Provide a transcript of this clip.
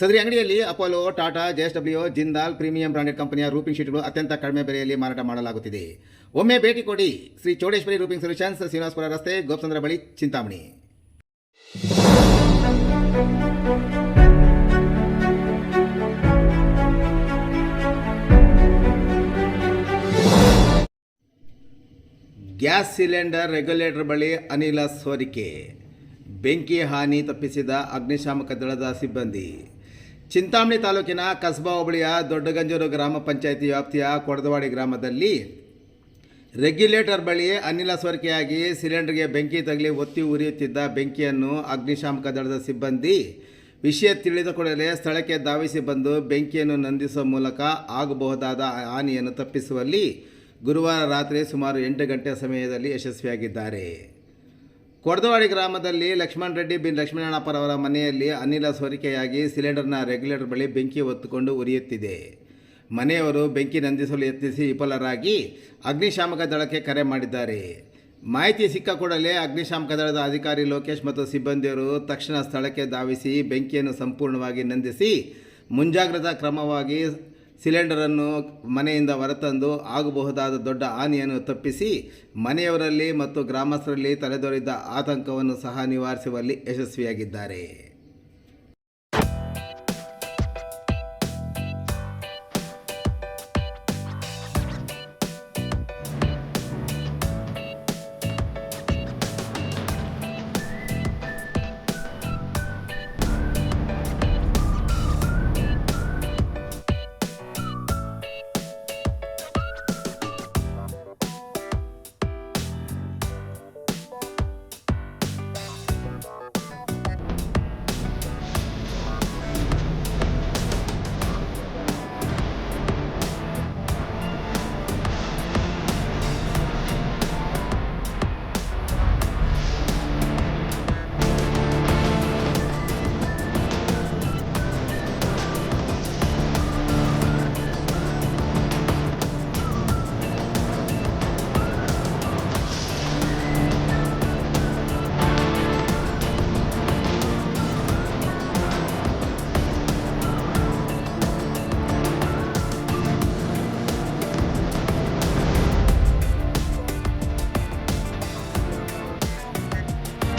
ಸದರಿ ಅಂಗಡಿಯಲ್ಲಿ Apollo, Tata JSW Jindal, premium branded ಕಂಪನಿಯ ರೂಪಿಂಗ್ ಶೀಟ್ಗಳು ಅತ್ಯಂತ ಕಡಿಮೆ ಬೆಲೆಯಲ್ಲಿ ಮಾರಾಟ ಮಾಡಲಾಗುತ್ತಿದೆ. ಒಮ್ಮೆ ಭೇಟಿ ಕೊಡಿ ಶ್ರೀ ಚೌಡೇಶ್ವರಿ ರೂಪಿಂಗ್ ಸೊಲ್ಯೂಷನ್ಸ್, ಶ್ರೀನಿವಾಸಪುರ ರಸ್ತೆ ಗೋಪಚಂದ್ರ ಬಳಿ, ಚಿಂತಾಮಣಿ. ಗ್ಯಾಸ್ ಸಿಲಿಂಡರ್ ರೆಗ್ಯುಲೇಟರ್ ಬಳಿ ಅನಿಲ ಸೋರಿಕೆ. ಬೆಂಕಿ ಹಾನಿ ತಪ್ಪಿಸಿದ ಅಗ್ನಿಶಾಮಕ ದಳದ ಸಿಬ್ಬಂದಿ. ಚಿಂತಾಮಣಿ ತಾಲೂಕಿನ ಕಸ್ಬಾ ಹೋಬಳಿಯ ದೊಡ್ಡಗಂಜೂರು ಗ್ರಾಮ ಪಂಚಾಯಿತಿ ವ್ಯಾಪ್ತಿಯ ಕೊಡದವಾಡಿ ಗ್ರಾಮದಲ್ಲಿ ರೆಗ್ಯುಲೇಟರ್ ಬಳಿ ಅನಿಲ ಸೋರಿಕೆಯಾಗಿ ಸಿಲಿಂಡರ್ಗೆ ಬೆಂಕಿ ತಗಲಿ ಒತ್ತಿ ಉರಿಯುತ್ತಿದ್ದ ಬೆಂಕಿಯನ್ನು ಅಗ್ನಿಶಾಮಕ ದಳದ ಸಿಬ್ಬಂದಿ ವಿಷಯ ತಿಳಿದ ಕೂಡಲೇ ಸ್ಥಳಕ್ಕೆ ಧಾವಿಸಿ ಬಂದು ಬೆಂಕಿಯನ್ನು ನಂದಿಸುವ ಮೂಲಕ ಆಗಬಹುದಾದ ಹಾನಿಯನ್ನು ತಪ್ಪಿಸುವಲ್ಲಿ ಗುರುವಾರ ರಾತ್ರಿ ಸುಮಾರು ಎಂಟು ಗಂಟೆ ಸಮಯದಲ್ಲಿ ಯಶಸ್ವಿಯಾಗಿದ್ದಾರೆ. ಕೊಡದವಾಡಿ ಗ್ರಾಮದಲ್ಲಿ ಲಕ್ಷ್ಮಣ್ ರೆಡ್ಡಿ ಬಿನ್ ಲಕ್ಷ್ಮೀನಾರಾಯಣಪ್ಪರವರ ಮನೆಯಲ್ಲಿ ಅನಿಲ ಸೋರಿಕೆಯಾಗಿ ಸಿಲಿಂಡರ್ನ ರೆಗ್ಯುಲೇಟರ್ ಬಳಿ ಬೆಂಕಿ ಹೊತ್ತುಕೊಂಡು ಉರಿಯುತ್ತಿದೆ. ಮನೆಯವರು ಬೆಂಕಿ ನಂದಿಸಲು ಯತ್ನಿಸಿ ವಿಫಲರಾಗಿ ಅಗ್ನಿಶಾಮಕ ದಳಕ್ಕೆ ಕರೆ ಮಾಡಿದ್ದಾರೆ. ಮಾಹಿತಿ ಸಿಕ್ಕ ಕೂಡಲೇ ಅಗ್ನಿಶಾಮಕ ದಳದ ಅಧಿಕಾರಿ ಲೋಕೇಶ್ ಮತ್ತು ಸಿಬ್ಬಂದಿಯವರು ತಕ್ಷಣ ಸ್ಥಳಕ್ಕೆ ಧಾವಿಸಿ ಬೆಂಕಿಯನ್ನು ಸಂಪೂರ್ಣವಾಗಿ ನಂದಿಸಿ ಮುಂಜಾಗ್ರತಾ ಕ್ರಮವಾಗಿ ಸಿಲಿಂಡರನ್ನು ಮನೆಯಿಂದ ಹೊರತಂದು ಆಗಬಹುದಾದ ದೊಡ್ಡ ಹಾನಿಯನ್ನು ತಪ್ಪಿಸಿ ಮನೆಯವರಲ್ಲಿ ಮತ್ತು ಗ್ರಾಮಸ್ಥರಲ್ಲಿ ತಲೆದೋರಿದ್ದ ಆತಂಕವನ್ನು ಸಹ ನಿವಾರಿಸುವಲ್ಲಿ ಯಶಸ್ವಿಯಾಗಿದ್ದಾರೆ.